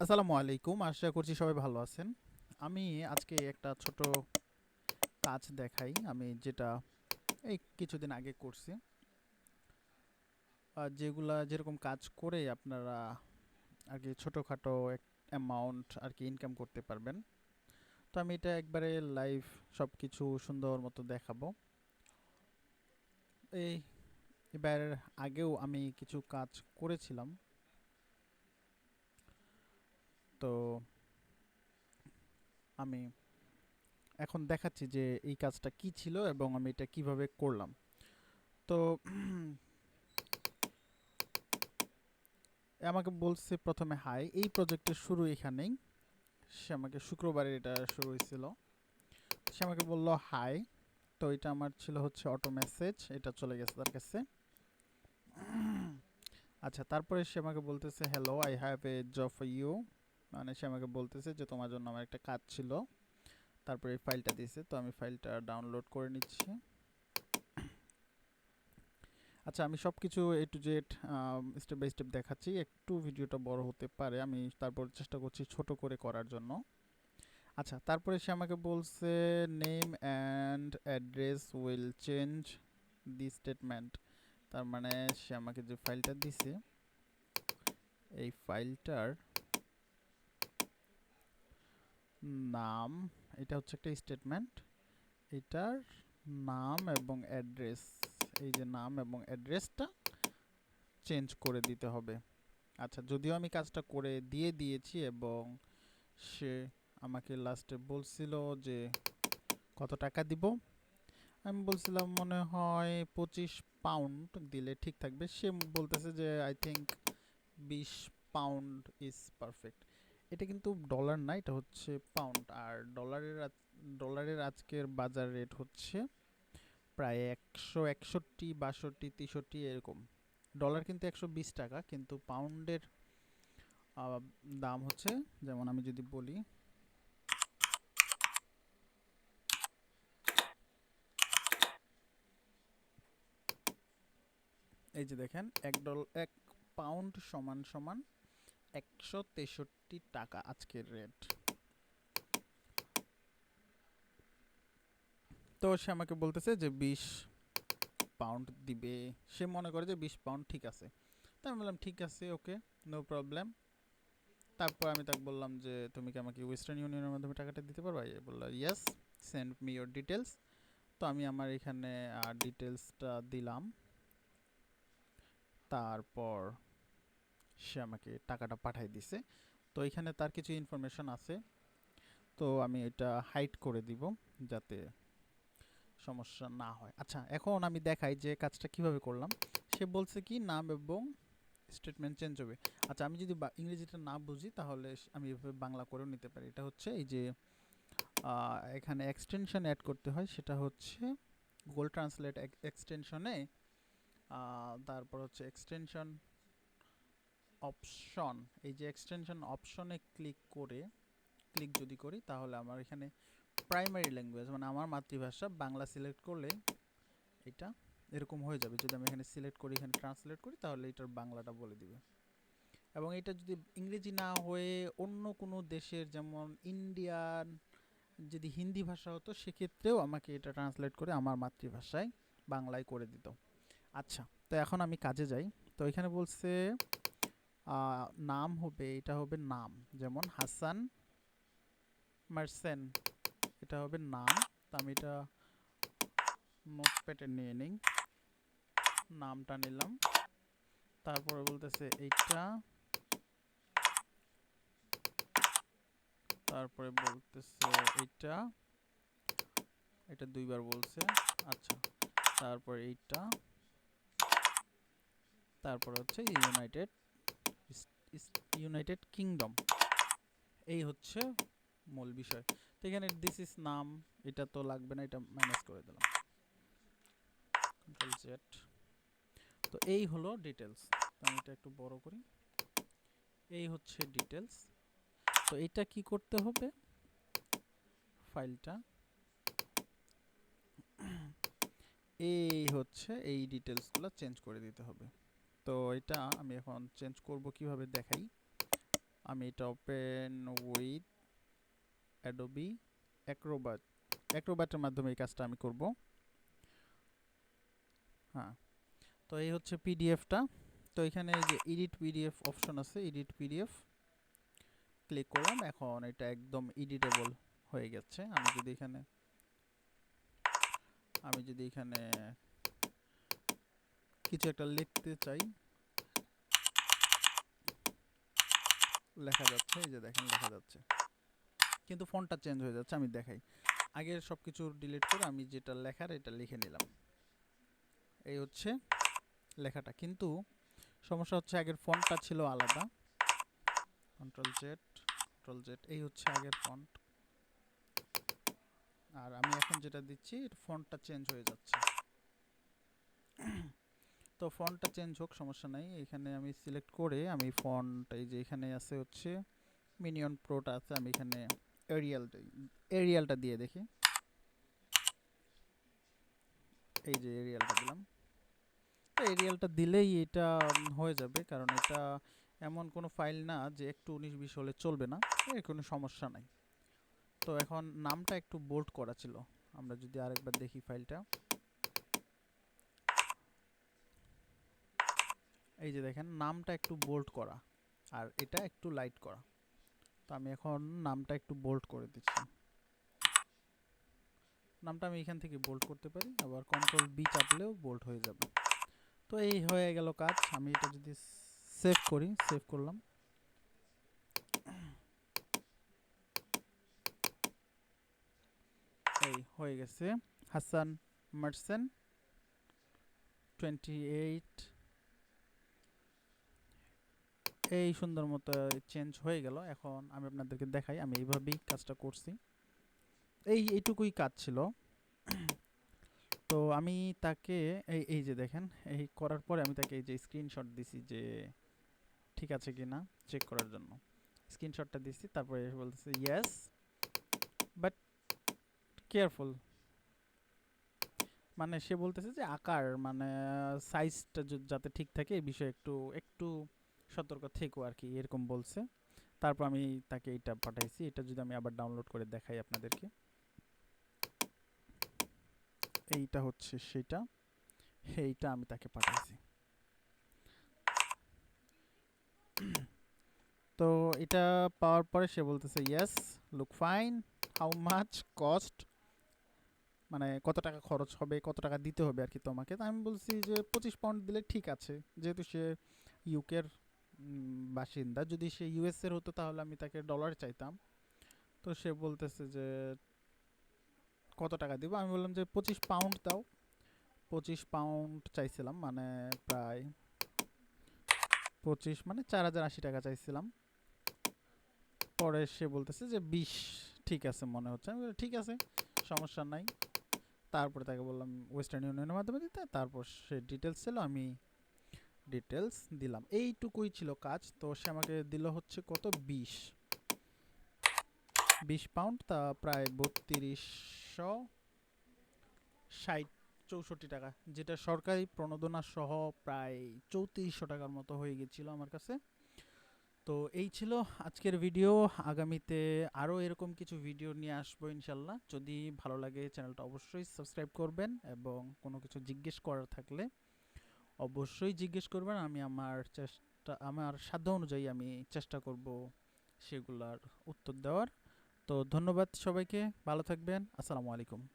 আসসালামু আলাইকুম। আশা করছি সবাই ভালো আছেন। আমি আজকে একটা ছোট কাজ দেখাই। আমি যেটা এই কিছুদিন আগে করছি। আর যেগুলা যেরকম কাজ করে আপনারা আর কি ছোটোখাটো অ্যামাউন্ট আর কি ইনকাম করতে পারবেন। তো আমি এটা একবারে লাইভ সব কিছু সুন্দর মতো দেখাবো। এই এবার আগেও আমি কিছু কাজ করেছিলাম। তো আমি এখন দেখাচ্ছি যে এই কাজটা কি ছিল এবং আমি এটা কীভাবে করলাম। তো আমাকে বলছে প্রথমে, হাই, এই প্রজেক্টের শুরু এখানেই। সে আমাকে শুক্রবারে এটা শুরু হয়েছিল। সে আমাকে বলল, হাই। তো এটা আমার ছিল হচ্ছে অটো মেসেজ এটা চলে গেছে তার কাছে। আচ্ছা তারপরে সে আমাকে বলতেছে hello I have a job for you মানে সে আমাকে বলতেছে যে, তোমার জন্য আমার একটা কাজ ছিল। তারপরে এই ফাইলটা দিয়েছে, তো আমি ফাইলটা ডাউনলোড করে নিচ্ছি। আচ্ছা আমি সব কিছু A to Z step by step দেখাচ্ছি। একটু ভিডিওটা বড় হতে পারে, আমি তারপর চেষ্টা করছি ছোট করে করার জন্য। আচ্ছা তারপরে সে আমাকে বলছে name and address will change the statement তার মানে সে আমাকে যে ফাইলটা দিছে, এই ফাইলটার নাম, এটা হচ্ছে একটা স্টেটমেন্ট এটার নাম এবং অ্যাড্রেস এই যে নাম এবং অ্যাড্রেসটা চেঞ্জ করে দিতে হবে। আচ্ছা যদিও আমি কাজটা করে দিয়ে দিয়েছি এবং সে আমাকে লাস্টে বলছিল যে, কত টাকা দিব? আমি বলছিলাম, মনে হয় পঁচিশ পাউন্ড দিলে ঠিক থাকবে। সে বলতেছে যে আই থিঙ্ক বিশ পাউন্ড ইজ পারফেক্ট এটা কিন্তু ডলার না, এটা হচ্ছে পাউন্ড আর ডলারের ডলারের আজকের বাজার রেট হচ্ছে প্রায় একশো একষট্টি, বাষট্টি, তেষট্টি এরকম। ডলার কিন্তু একশো বিশ টাকা, কিন্তু পাউন্ডের দাম হচ্ছে, যেমন আমি যদি বলি, এই যে দেখেন, এক ডল এক পাউন্ড সমান সমান একশো তেষট্টি টাকা আজকের রেট তো সে আমাকে বলতেছে যে বিশ পাউন্ড দিবে। সে মনে করে যে বিশ পাউন্ড ঠিক আছে। তো আমি বললাম, ঠিক আছে ওকে নো প্রবলেম তারপর আমি তাকে বললাম যে, তুমি কি আমাকে ওয়েস্টার্ন ইউনিয়নের মাধ্যমে টাকাটা দিতে পারবা? বলল yes send me your details তো আমি আমার এখানে ডিটেলসটা দিলাম। তারপর সে আমাকে টাকাটা পাঠাই দিছে। তো এখানে তার কিছু ইনফরমেশন আছে। তো আমি এটা হাইড করে দিব যাতে সমস্যা না হয়। আচ্ছা এখন আমি দেখাই যে কাজটা কীভাবে করলাম। সে বলছে কি, নাম এবং স্টেটমেন্ট চেঞ্জ হবে। আচ্ছা আমি যদি ইংরেজিটা না বুঝি তাহলে আমি এভাবে বাংলা করেও নিতে পারি। এটা হচ্ছে এই যে এখানে এক্সটেনশন অ্যাড করতে হয়। সেটা হচ্ছে গুগল ট্রান্সলেট এক্সটেনশনে তারপর হচ্ছে এক্সটেনশন অপশন এই যে এক্সটেনশন অপশনে ক্লিক করে ক্লিক যদি করি, তাহলে আমার এখানে প্রাইমারি ল্যাঙ্গুয়েজ মানে আমার মাতৃভাষা বাংলা সিলেক্ট করলে এটা এরকম হয়ে যাবে। যদি আমি এখানে সিলেক্ট করি, এখানে ট্রান্সলেট করি, তাহলে এটার বাংলাটা বলে দিবে। এবং এটা যদি ইংরেজি না হয়ে অন্য কোনো দেশের যেমন ইন্ডিয়ান যদি হিন্দি ভাষা হতো, সেক্ষেত্রেও আমাকে এটা ট্রান্সলেট করে আমার মাতৃভাষায় বাংলায় করে দিত। আচ্ছা তো এখন আমি কাজে যাই। তো এখানে বলছে নাম হবে, এটা হবে নাম। যেমন হাসান মার্সেন, এটা হবে নাম। তো আমি এটা নোটপ্যাডে নিয়ে নিই। নামটা নিলাম। তারপরে বলতেছে এইটা। তারপরে বলতেছে এইটা। এটা দুইবার বলছে। আচ্ছা তারপর এইটা। তারপর হচ্ছে ইউনাইটেড ইউনাইটেড কিংডম এই হচ্ছে মূল বিষয়। তো এখানে দিস ইস নাম, এটা তো লাগবে না, এটা ম্যানেজ করে দিলাম। তো এই হলো ডিটেলস আমি এটা একটু বড় করি। এই হচ্ছে ডিটেলস তো এটা কি করতে হবে? ফাইলটা। এই হচ্ছে এই ডিটেলসগুলো চেঞ্জ করে দিতে হবে। তো এটা আমি এখন চেঞ্জ করব কীভাবে দেখাই। আমি এটা ওপেন উইথ অ্যাডোবি অ্যাক্রোবাট অ্যাক্রোবাটের মাধ্যমে এই কাজটা আমি করব। হ্যাঁ তো এই হচ্ছে পিডিএফটা তো এখানে যে এডিট পিডিএফ অপশন আছে এডিট পিডিএফ ক্লিক করলাম, এখন এটা একদম এডিটেবল হয়ে গেছে। আমি যদি এখানে, আমি যদি এখানে কিছু একটা লিখতে চাই। লেখা যাচ্ছে, এই যে দেখেন, লেখা যাচ্ছে। কিন্তু ফন্টটা চেঞ্জ হয়ে যাচ্ছে, আমি দেখাই। আগের সব কিছু ডিলিট করে আমি যেটা লেখার, এটা লিখে নিলাম। এই হচ্ছে লেখাটা। কিন্তু সমস্যা হচ্ছে আগের ফন্টটা ছিল আলাদা। কন্ট্রোল জেড কন্ট্রোল জেড এই হচ্ছে আগের ফন্ট আর আমি এখন যেটা দিচ্ছি ফন্টটা চেঞ্জ হয়ে যাচ্ছে। তো ফন্টটা চেঞ্জ হোক, সমস্যা নাই। এখানে আমি সিলেক্ট করে আমি ফন্ট এই যে এখানে আছে হচ্ছে মিনিয়ন প্রোটা আছে, আমি এখানে এরিয়ালটা এরিয়ালটা দিয়ে দেখি। এই যে এরিয়ালটা দিলাম। এরিয়ালটা দিলেই এটা হয়ে যাবে, কারণ এটা এমন কোনো ফাইল না যে একটু উনিশ বিশ হলে চলবে না, এর কোনো সমস্যা নাই। তো এখন নামটা একটু বোল্ড করা ছিল। আমরা যদি আরেকবার দেখি ফাইলটা এই যে দেখেন, নামটা একটু বোল্ড করা আর এটা একটু লাইট করা। তো আমি এখন নামটা একটু বোল্ড করে দিচ্ছি। নামটা আমি এখান থেকে বোল্ড করতে পারি, আবার কন্ট্রোল বি চাপলেও বোল্ড হয়ে যাবে। তো এই হয়ে গেল কাজ, আমি এটা যদি সেভ করি সেভ করলাম। এই হয়ে গেছে। হাসান মার্সেন টোয়েন্টি এইট এই সুন্দর মতো চেঞ্জ হয়ে গেল। এখন আমি আপনাদেরকে দেখাই, আমি এইভাবেই কাজটা করছি। এই এইটুকুই কাজ ছিল। তো আমি তাকে, এই এই যে দেখেন, এই করার পরে আমি তাকে এই যে স্ক্রিনশট দিছি যে ঠিক আছে কি না চেক করার জন্য। স্ক্রিনশটটা দিছি, তারপরে বলতেছে ইয়েস বাট কেয়ারফুল মানে সে বলতেছে যে আকার মানে সাইজটা যাতে ঠিক থাকে, এই বিষয়ে একটু একটু সতর্ক থেকো আর কি এরকম বলছে। তারপর আমি তাকে এটা পাঠাইছি, এটা যদি আমি আবার ডাউনলোড করে দেখাই আপনাদেরকে। এইটা হচ্ছে সেটা, এইটা আমি তাকে পাঠাইছি। তো এটা পাওয়ার পরে সে বলতেছে yes look fine how much cost মানে কত টাকা খরচ হবে, কত টাকা দিতে হবে আর কি তোমাকে। তো আমি বলছি যে পঁচিশ পাউন্ড দিলে ঠিক আছে, যেহেতু সে ইউকের বাসিন্দা। যদি সে ইউএসএর হতো তাহলে আমি তাকে ডলার চাইতাম। তো সে বলতেছে যে, কত টাকা দিব? আমি বললাম যে, পঁচিশ পাউন্ড দাও। পঁচিশ পাউন্ড চাইছিলাম মানে প্রায় পঁচিশ মানে চার হাজার আশি টাকা চাইছিলাম। পরে সে বলতেছে যে, বিশ, ঠিক আছে মনে হচ্ছে। আমি ঠিক আছে, সমস্যা নাই। তারপরে তাকে বললাম ওয়েস্টার্ন ইউনিয়নের মাধ্যমে দিতে। তারপর সে ডিটেলস ছিল, আমি ডিটেলস দিলাম। এইটুকুই ছিল কাজ। তো সে আমাকে দিল হচ্ছে কত? বিশ। বিশ পাউন্ড তা প্রায় বত্রিশশো ষাট, চৌষট্টি টাকা। যেটা সরকারি প্রণোদনা সহ প্রায় চৌত্রিশশো টাকার মতো হয়ে গেছিল আমার কাছে। তো এই ছিল আজকের ভিডিও আগামীতে আরও এরকম কিছু ভিডিও নিয়ে আসব ইনশাল্লাহ। যদি ভালো লাগে, চ্যানেলটা অবশ্যই সাবস্ক্রাইব করবেন এবং কোনো কিছু জিজ্ঞেস করার থাকলে অবশ্যই জিজ্ঞেস করবেন। আমি আমার চেষ্টা, আমার সাধ্য অনুযায়ী আমি চেষ্টা করব সেগুলার উত্তর দেওয়ার। তো ধন্যবাদ সবাইকে। ভালো থাকবেন। আসসালামু আলাইকুম।